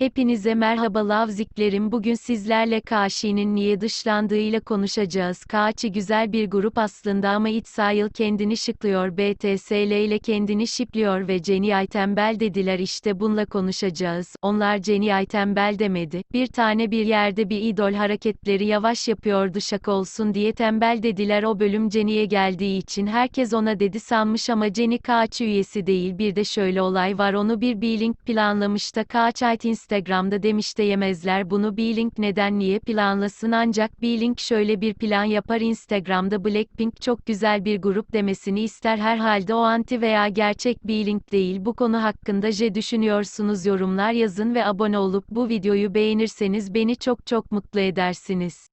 Hepinize merhaba lavziklerim bugün sizlerle Kaşi'nin niye dışlandığıyla konuşacağız. Kaşi güzel bir grup aslında ama İtsail kendini şıklıyor BTSL ile kendini şipliyor ve Jenny Ay tembel dediler işte bununla konuşacağız. Onlar Jenny Ay tembel demedi. Bir tane bir yerde bir idol hareketleri yavaş yapıyordu şaka olsun diye tembel dediler o bölüm Jenny'e geldiği için herkes ona dedi sanmış ama Jenny Kaşi üyesi değil bir de şöyle olay var onu bir B-Link planlamış da Kaşi Instagram'da demiş de yemezler bunu B-Link neden niye planlasın ancak B-Link şöyle bir plan yapar Instagram'da Blackpink çok güzel bir grup demesini ister herhalde o anti veya gerçek B-Link değil bu konu hakkında je düşünüyorsunuz yorumlar yazın ve abone olup bu videoyu beğenirseniz beni çok çok mutlu edersiniz.